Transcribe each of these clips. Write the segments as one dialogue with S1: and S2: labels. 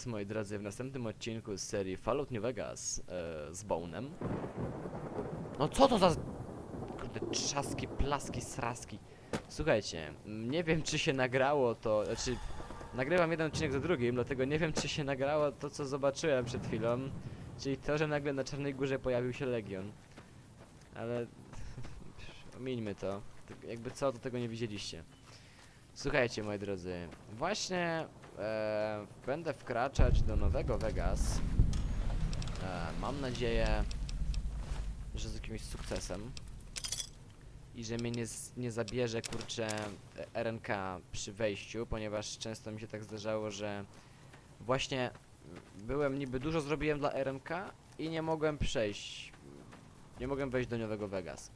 S1: was, moi drodzy, w następnym odcinku z serii Fallout New Vegas e, z Bone'em. No co to za... Kurde, trzaski, plaski, sraski. Słuchajcie, nie wiem czy się nagrało to, znaczy... Nagrywam jeden odcinek za drugim, dlatego nie wiem czy się nagrało to, co zobaczyłem przed chwilą. Czyli to, że nagle na Czarnej Górze pojawił się Legion. Ale... Omińmy to. Tak Jakby co, to tego nie widzieliście. Słuchajcie, moi drodzy, właśnie e, będę wkraczać do nowego Vegas. E, mam nadzieję, że z jakimś sukcesem. I że mnie nie, nie zabierze, kurczę, RNK przy wejściu, ponieważ często mi się tak zdarzało, że właśnie byłem niby dużo zrobiłem dla RNK i nie mogłem przejść. Nie mogłem wejść do nowego Vegas.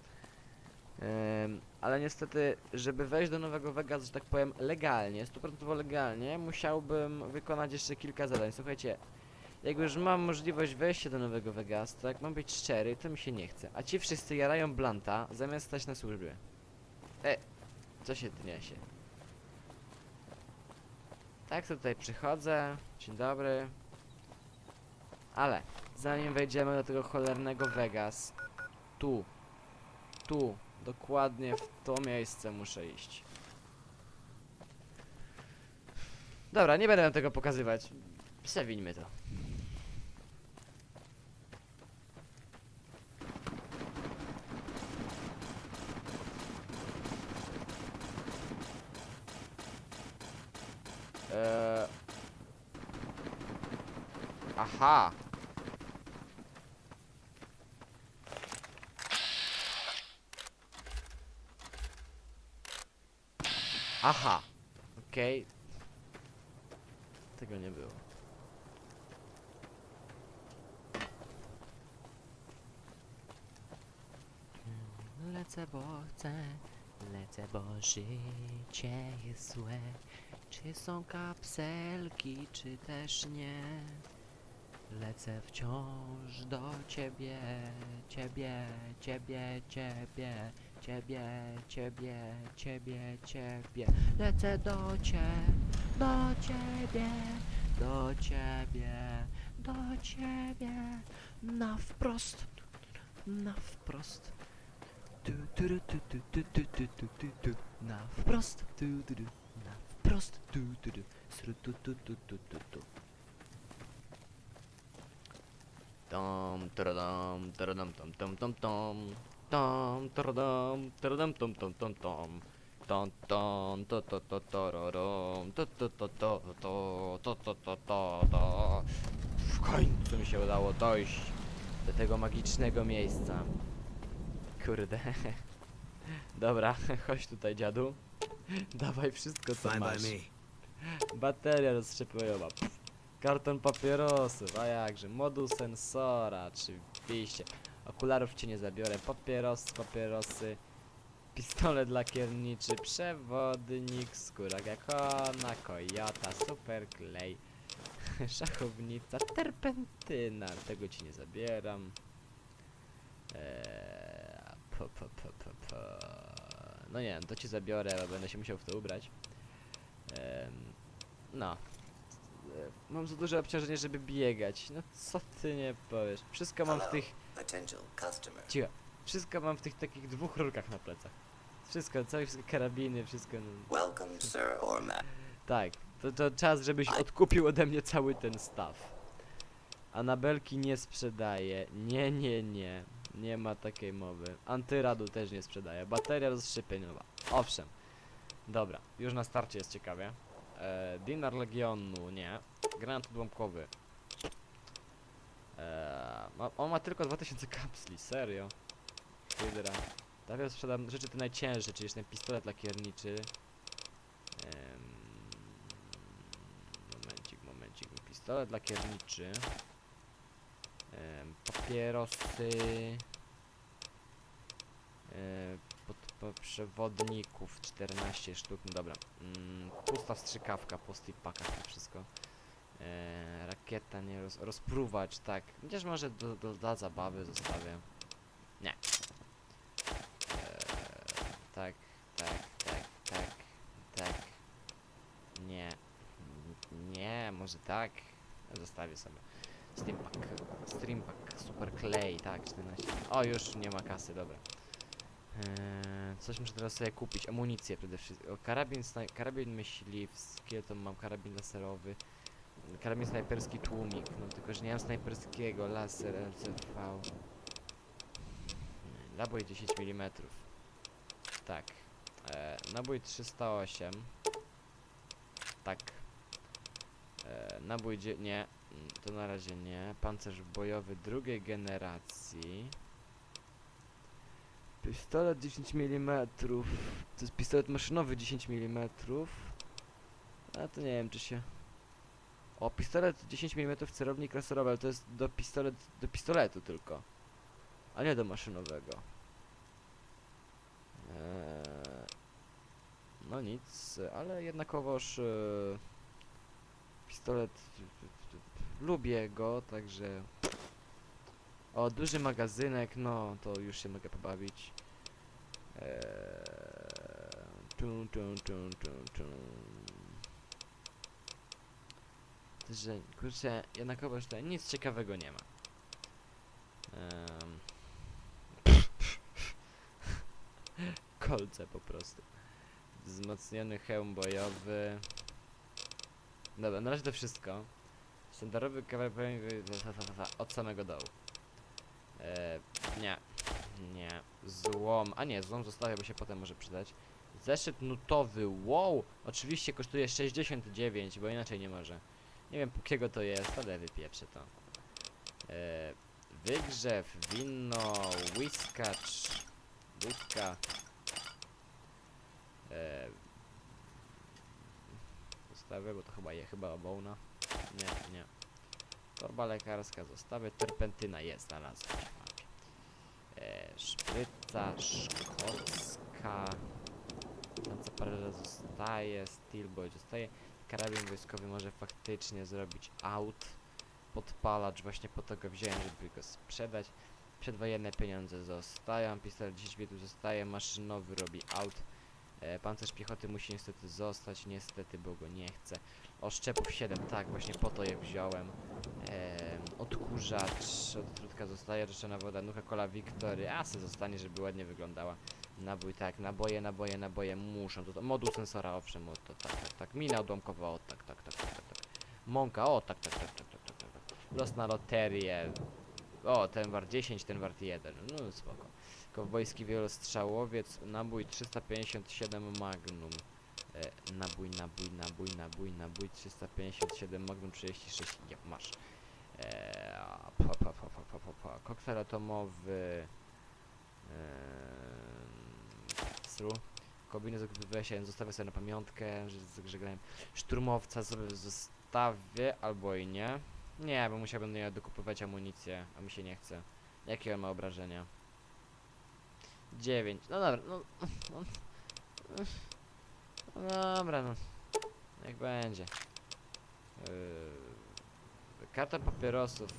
S1: Ale niestety, żeby wejść do nowego Vegas, że tak powiem, legalnie, 100% legalnie, musiałbym wykonać jeszcze kilka zadań. Słuchajcie, jak już mam możliwość wejścia do nowego Vegas, to jak mam być szczery, to mi się nie chce. A ci wszyscy jarają Blanta, zamiast stać na służbie. E, co się dnie się? Tak tutaj przychodzę, dzień dobry. Ale, zanim wejdziemy do tego cholernego Vegas, tu, tu, dokładnie w to miejsce muszę iść. Dobra, nie będę tego pokazywać. Przewińmy to. Eee... Aha! Aha! Okej. Tego nie było.
S2: Lecę, bo chcę, lecę, bo życie jest złe. Czy są kapselki, czy też nie? Lecę wciąż do ciebie, ciebie, ciebie, ciebie, ciebie, ciebie, ciebie, ciebie. Lecę do ciebie, do ciebie, do ciebie, do ciebie, na wprost, na wprost. Tu, tu, tu, tu, tu, tu, tu, tu, tu, tu. Na wprost, tu, tu, tu. na wprost, tu, tu, tu. Sru, tu, tu, tu, tu, tu, tu.
S1: Tom, taradam, taradam, tom, tom, tom, tom. Tom, taradam, taradam, tom, tom, tom, tom. Tom, tom, to, to, to, tororom, to, to, to, to, to, to, to, to, to, to. W końcu mi się udało dojść do tego magicznego miejsca. Kurde. Dobra, chodź tutaj, dziadu. Dawaj wszystko, co masz. Bateria rozszczepieniowa. Karton papierosów, a jakże. Moduł sensora, oczywiście. Okularów cię nie zabiorę. Papieros, papierosy. Pistolet lakierniczy, przewodnik, skóra gekona, kojota, super klej, szachownica, terpentyna, tego ci nie zabieram. Eee, po, po, po, po, po. No nie wiem, to ci zabiorę, bo będę się musiał w to ubrać. Em, no. Mam za duże obciążenie, żeby biegać. No co ty nie powiesz? Wszystko mam w tych... Cicho. Wszystko mam w tych takich dwóch rurkach na plecach. Wszystko, całe wszystkie karabiny, wszystko... No,
S3: Welcome, sir or
S1: tak, to, to czas, żebyś odkupił ode mnie cały ten staw. Anabelki nie sprzedaje. Nie, nie, nie. Nie ma takiej mowy. Antyradu też nie sprzedaje. Bateria rozszczepieniowa. Owszem. Dobra, już na starcie jest ciekawie. E, Dinar Legionu, nie. Granat odłamkowy. E, ma, on ma tylko 2000 kapsli, serio. Hydra. Dawaj sprzedam rzeczy te najcięższe, czyli ten pistolet lakierniczy. Em, momencik, momencik. Pistolet lakierniczy. Papierosy. Pod, po, przewodników 14 sztuk, no dobra. Mm, pusta strzykawka po stick packach to wszystko. Rakieta, nie roz, tak. Chociaż może do, do, dla zabawy zostawię. Nie. Tak, tak, tak, tak, tak. Nie. Nie, może tak. Zostawię sobie. Steampack, Streampack, Super Clay, tak, 14. O, już nie ma kasy, dobra. Eee, coś muszę teraz sobie kupić, amunicję przede wszystkim. Karabin, karabin myśliwski, to mam karabin laserowy. Karabin snajperski tłumik, no tylko, że nie mam snajperskiego, laser, LCV. Nabój 10 mm. Tak. E, nabój 308. Tak. E, nabój nie, to na razie nie. Pancerz bojowy drugiej generacji. Pistolet 10 mm. To jest pistolet maszynowy 10 mm. A to nie wiem czy się. O, pistolet 10 mm celownik laserowy, ale to jest do pistolet do pistoletu tylko. A nie do maszynowego. Eee, no nic, ale jednakowoż e, pistolet lubię go, także o duży magazynek, no to już się mogę pobawić. Eee, tum, tum, tum, tum, tum. Że kurczę, jednakowoż tutaj nic ciekawego nie ma. Em. Kolce po prostu. Wzmocniony hełm bojowy. Dobra, na razie to wszystko. Sztandarowy kawałek od samego dołu. E, nie. Nie. Złom. A nie, złom zostawię, bo się potem może przydać. Zeszyt nutowy. Wow! Oczywiście kosztuje 69, bo inaczej nie może. Nie wiem, kiego to jest, ale wypieprzę to. E, wygrzew, wino, whiskacz, wódka. E, zostawię, bo to chyba je, chyba obołna. Nie, nie. Torba lekarska zostawię, terpentyna jest, znalazłem. E, szpryca szkocka. Tanca parę zostaje, steelboy zostaje. Karabin wojskowy może faktycznie zrobić out. Podpalacz, właśnie po to go wziąłem, żeby go sprzedać. Przedwojenne pieniądze zostają, pistolet 10 metrów zostaje, maszynowy robi out. Pancerz piechoty musi niestety zostać, niestety, bo go nie chcę. Oszczepów 7, tak, właśnie po to je wziąłem. E, odkurzacz, odtrutka zostaje, roszczona woda, nuka, kola, wiktory, asy zostanie, żeby ładnie wyglądała. Nabój, tak, naboje, naboje, naboje, muszą. To, to moduł sensora, owszem, o, to, tak, tak, tak. Mina odłamkowa, o, tak, tak, tak, tak, tak, tak. Mąka, o, tak, tak, tak, tak, tak, tak, tak. Los na loterię. O, ten wart 10, ten wart 1. No, spoko. Kowbojski wielostrzałowiec, nabój 357 Magnum. E, nabój, nabój, nabój, nabój, nabój 357 Magnum 36. Ja, masz. E, pa, pa, pa, pa, pa, pa, pa. Koktajl atomowy. Eee, Stru. Zostawię sobie na pamiątkę, że, że grałem. Szturmowca sobie zostawię, albo i nie. Nie, bo musiałbym nie dokupywać amunicję, a mi się nie chce. Jakie on ma obrażenia? 9. No dobra, no, no, no dobra, no. Jak będzie. Yy, karta papierosów.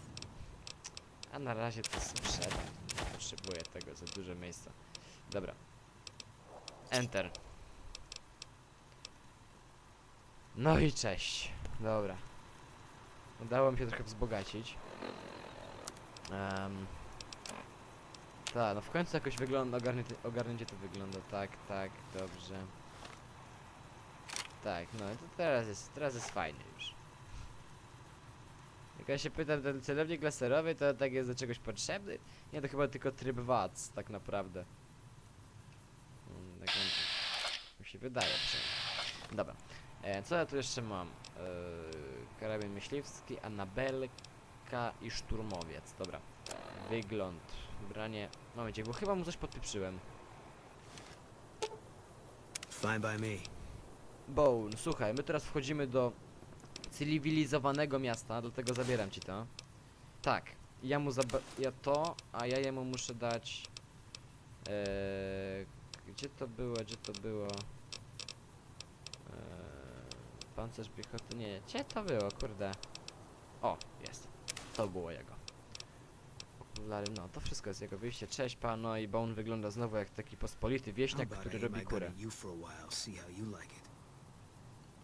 S1: A na razie to sprzedam. Nie potrzebuję tego za dużo miejsca. Dobra. Enter. No i cześć. Dobra. Udało mi się trochę wzbogacić. Um, tak, no w końcu jakoś wygląda, ogarnięcie, ogarnięcie to wygląda. Tak, tak, dobrze. Tak, no to teraz jest, teraz jest fajnie już. Jak ja się pytam, ten celownik laserowy to tak jest do czegoś potrzebny? Nie, to chyba tylko tryb WAC, tak naprawdę. Mm, Tak mi się wydaje. Dobra. E, co ja tu jeszcze mam? E, karabin myśliwski, Anabelka i szturmowiec. Dobra. Wygląd. Branie. Momencie, bo chyba mu coś podpieprzyłem.
S4: Fine by me.
S1: Bone, słuchaj, my teraz wchodzimy do cywilizowanego miasta, dlatego zabieram ci to. Tak, ja mu zaba ja to, a ja jemu muszę dać. Eee, gdzie to było, gdzie to było? Eee, pancerz piechoty, nie, gdzie to było, kurde. O, jest. To było jego. Okulary, no to wszystko jest jego wyjście. Cześć pano i Bone wygląda znowu jak taki pospolity wieśniak, który robi kurę.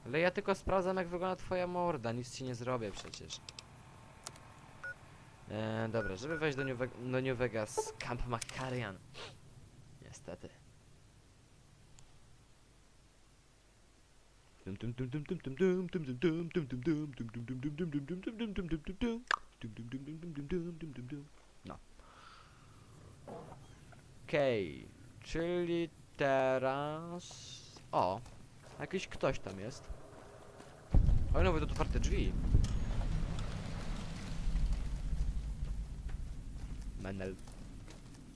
S1: Ale ja tylko sprawdzam jak wygląda twoja morda, nic ci nie zrobię przecież. E, dobra, żeby wejść do New, Ve- do New Vegas, Camp Macarian. Niestety. No. Okej, okay. czyli teraz... O, jakiś ktoś tam jest. O, no, to otwarte drzwi. Menel.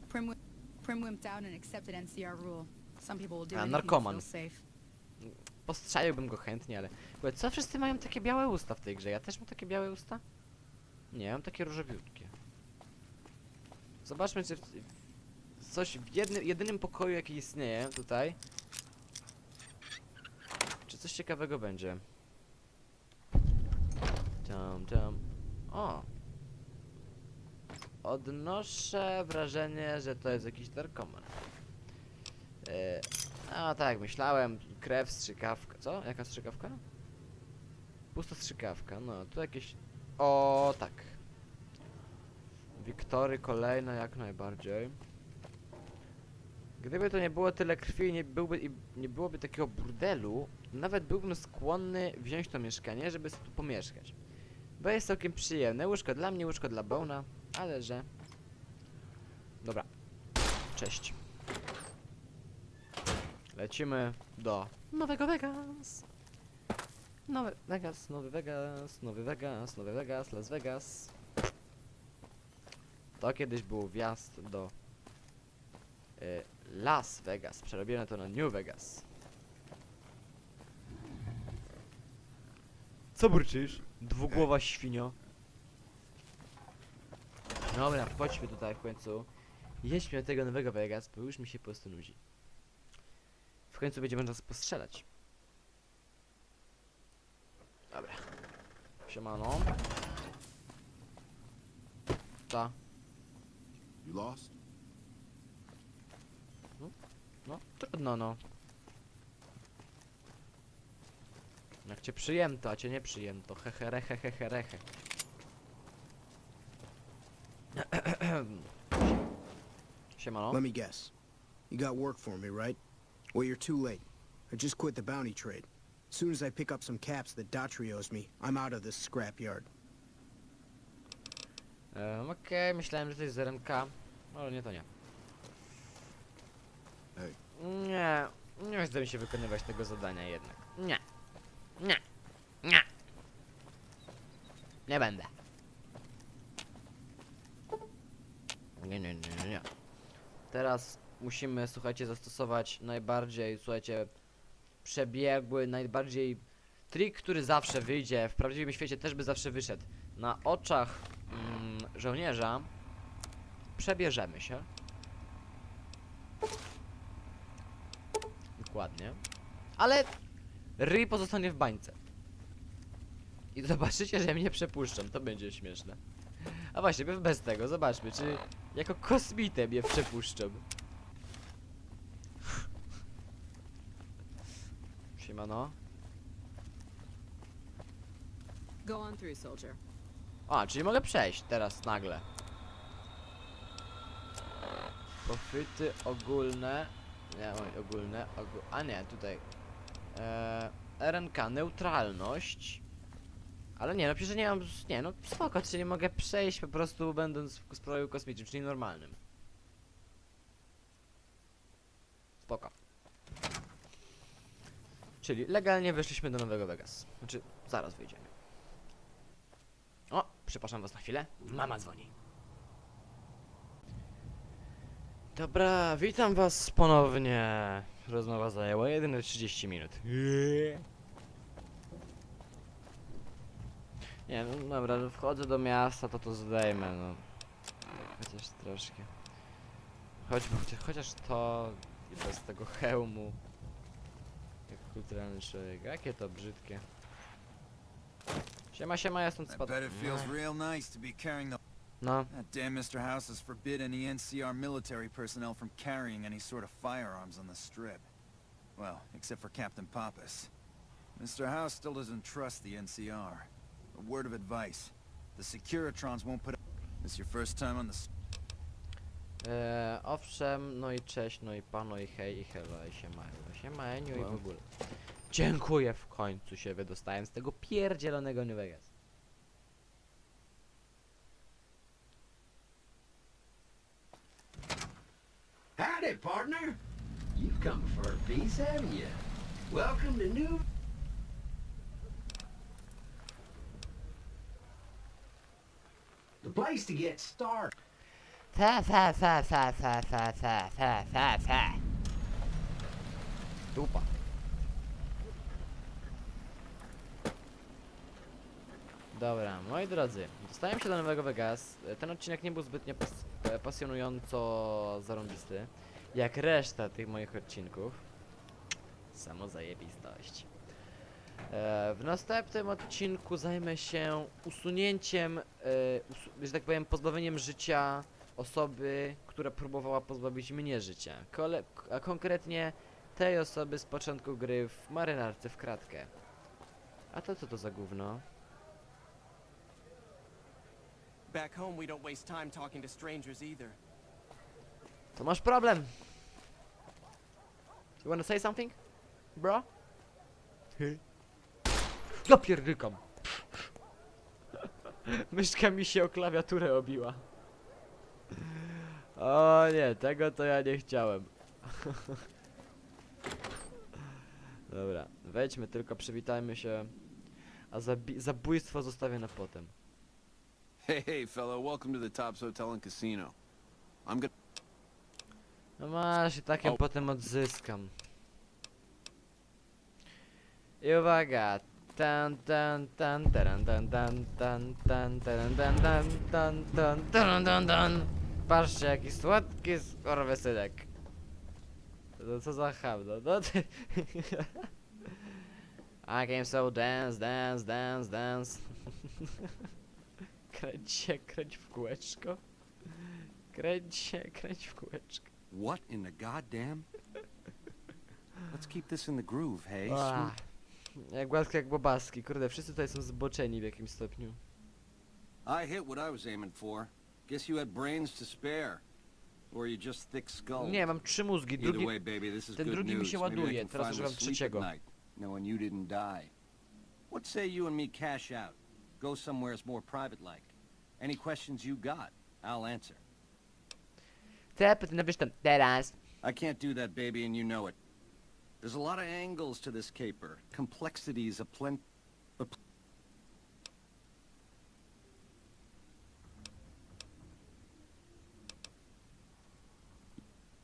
S5: Prim, Prim wimped out and accepted NCR rule. Some people will do
S1: A, narkoman. Postrzeliłbym go chętnie, ale... Bo co wszyscy mają takie białe usta w tej grze? Ja też mam takie białe usta? Nie, mam takie różowiutkie. Zobaczmy, czy coś w jednym, jedynym pokoju, jaki istnieje tutaj, czy coś ciekawego będzie. Tam, tam. O! Odnoszę wrażenie, że to jest jakiś narkoman. E, a tak, myślałem. Krew, strzykawka. Co? Jaka strzykawka? Pusta strzykawka, no to jakieś... O, tak. Wiktory kolejne jak najbardziej. Gdyby to nie było tyle krwi, nie, byłby, i nie byłoby takiego burdelu, nawet byłbym skłonny wziąć to mieszkanie, żeby sobie tu pomieszkać. Bo jest całkiem przyjemne. Łóżko dla mnie, łóżko dla Bona, ale że... Dobra. Cześć. Lecimy do Nowego Vegas. Nowy Vegas, Nowy Vegas, Nowy Vegas, Nowy Vegas, Las Vegas. To kiedyś był wjazd do y, Las Vegas. Przerobione to na New Vegas. Co burczysz? Dwugłowa świnio. Dobra, chodźmy tutaj w końcu. Jedźmy do tego nowego Vegas, bo już mi się po prostu nudzi. W końcu będzie można postrzelać. Dobra. Siemano. Ta.
S6: You lost?
S1: No, trudno no. Jak cię przyjęto, a cię nie przyjęto. Hehe, rehe, rehe. Siemano.
S4: Let me guess. You got work for me, right? Well, you're too late. I just quit the bounty trade. As soon as I pick up some caps that Daughtry owes me, I'm out of this scrapyard.
S1: Um, Okej, myślałem, że to jest z RMK. Ale nie, to nie.
S6: Hej.
S1: Nie, nie chce mi się wykonywać tego zadania jednak. Nie. Nie. Nie. Nie będę. Nie, nie, nie, nie. Teraz musimy, słuchajcie, zastosować najbardziej, słuchajcie, przebiegły, najbardziej trik, który zawsze wyjdzie, w prawdziwym świecie też by zawsze wyszedł. Na oczach żołnierza przebierzemy się. Dokładnie. Ale ryj pozostanie w bańce. I zobaczycie, że mnie przepuszczą. To będzie śmieszne. A właśnie, bez tego, zobaczmy, czy jako kosmitę mnie przepuszczą. Siemano.
S5: Go on through, soldier.
S1: A, czyli mogę przejść teraz nagle. Profity ogólne. Nie, oj, ogólne. Ogó a nie, tutaj. Eee, RNK, neutralność. Ale nie, no przecież nie mam. Nie, no spoko, czyli mogę przejść po prostu będąc w stroju kosmicznym, czyli normalnym. Spoko. Czyli legalnie weszliśmy do Nowego Vegas. Znaczy, zaraz wyjdziemy. Przepraszam was na chwilę. Mama dzwoni. Dobra, witam was ponownie. Rozmowa zajęła jedyne 30 minut. Nie, no dobra, wchodzę do miasta, to to zdejmę, no. Chociaż troszkę. Chociaż, chociaż to i bez tego hełmu. Jak kulturalny człowiek. Jakie to brzydkie. Siema, siema, ja stąd
S7: I
S1: spadł.
S7: bet it feels real nice to be carrying the.
S1: No,
S7: That damn Mr. House has forbid any NCR military personnel from carrying any sort of firearms on the strip. Well, except for Captain Pappas. Mr. House still doesn't trust the NCR. A word of advice. The Securitrons won't put up- This your first time on the s-
S1: E, owszem, no i cześć, no i pano, i hej, i hello, i siemano, siemaniu i w
S7: Wow.
S1: ogóle. Dziękuję, w końcu się wydostałem z tego pierdzielonego New Vegas.
S8: Howdy, partner. You've come for a piece, haven't you? Welcome to New... The place to get started.
S1: Fa, fa, fa, fa, fa, fa, fa, fa, fa, fa. Dupa. Dobra, moi drodzy, dostałem się do Nowego Vegas. E, Ten odcinek nie był zbytnio pas e, pasjonująco zarąbisty, jak reszta tych moich odcinków. Samo zajebistość. E, w następnym odcinku zajmę się usunięciem, usu że tak powiem, pozbawieniem życia osoby, która próbowała pozbawić mnie życia. Kole a konkretnie tej osoby z początku gry w marynarce w kratkę. A to co to za gówno?
S9: Back home, we don't waste time talking to strangers either.
S1: To masz problem. You wanna say something? Bro? Ja pierdykam. Myszka mi się o klawiaturę obiła. O nie, tego to ja nie chciałem. Dobra, wejdźmy tylko, przywitajmy się. A zabi zabójstwo zostawię na potem.
S6: Hey, hey, fellow, welcome to the Tops Hotel and Casino. I'm gonna...
S1: No masz i tak ją
S6: O.
S1: potem odzyskam. I uwaga. Tan tan tan taran tan tan tan tan taran tan tan tan tan taran tan tan Patrzcie jaki słodki skorwysynek. No co za ham, no, no ty. I came so dance, dance, dance, dance. Kręć się, kręć w kółeczko. Kręć się, kręć w kółeczko.
S8: What in the goddamn? Let's keep this in the groove, hey?
S1: Jak gładko jak bobaski, kurde, wszyscy tutaj są zboczeni w jakimś stopniu.
S8: I hit what I was aiming for. Guess you had brains to spare. Or you just thick skull.
S1: Nie, mam trzy mózgi,
S8: Either
S1: drugi...
S8: way, baby, this is
S1: ten
S8: good
S1: drugi mi
S8: news.
S1: się
S8: Maybe I
S1: ładuje,
S8: can
S1: teraz
S8: finally
S1: używam
S8: sleep at
S1: trzeciego.
S8: night, knowing you didn't die. What say you and me cash out? Go somewhere more private like. Any questions you got, I'll answer.
S1: Te pytania napisz tam teraz.
S8: I can't do that, baby, and you know it. There's a lot of angles to this caper. Complexities a plen...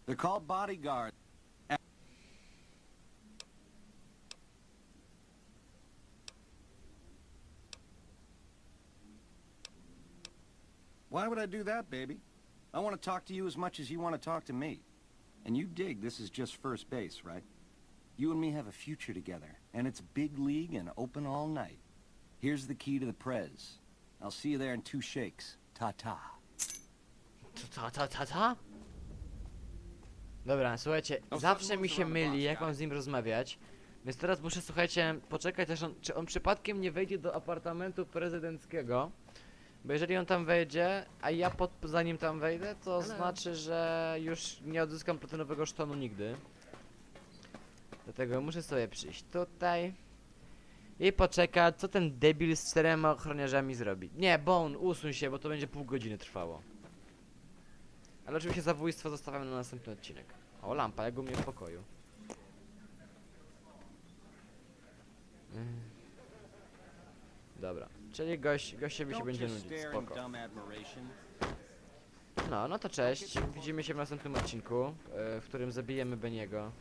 S8: They're called bodyguards. Why would I do that, baby? I want to talk to you as much as you want to talk to me. And you dig this is just first base, right? You and me have a future together, and it's big league and open all night. Here's the key to the Prez. I'll see you there in two shakes. Ta-ta.
S1: Ta, ta, ta, ta? Dobra, słuchajcie, zawsze mi się myli, jak mam z nim rozmawiać. Więc teraz muszę, słuchajcie, poczekać, aż on, czy on przypadkiem nie wejdzie do apartamentu prezydenckiego. Bo jeżeli on tam wejdzie, a ja pod, zanim tam wejdę, to znaczy, że już nie odzyskam platynowego sztonu nigdy. Dlatego muszę sobie przyjść tutaj i poczekać, co ten debil z czterema ochroniarzami zrobi. Nie, Bone, usuń się, bo to będzie pół godziny trwało. Ale oczywiście zabójstwo zostawiam na następny odcinek. O, lampa, jak u mnie w pokoju. Mm. Dobra, czyli gość, gościowi się będzie nudzić, spoko. No, no to cześć, widzimy się w następnym odcinku, e, w którym zabijemy Beniego.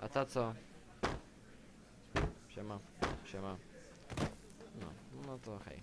S1: A ta co? Siema, siema. No, no to hej.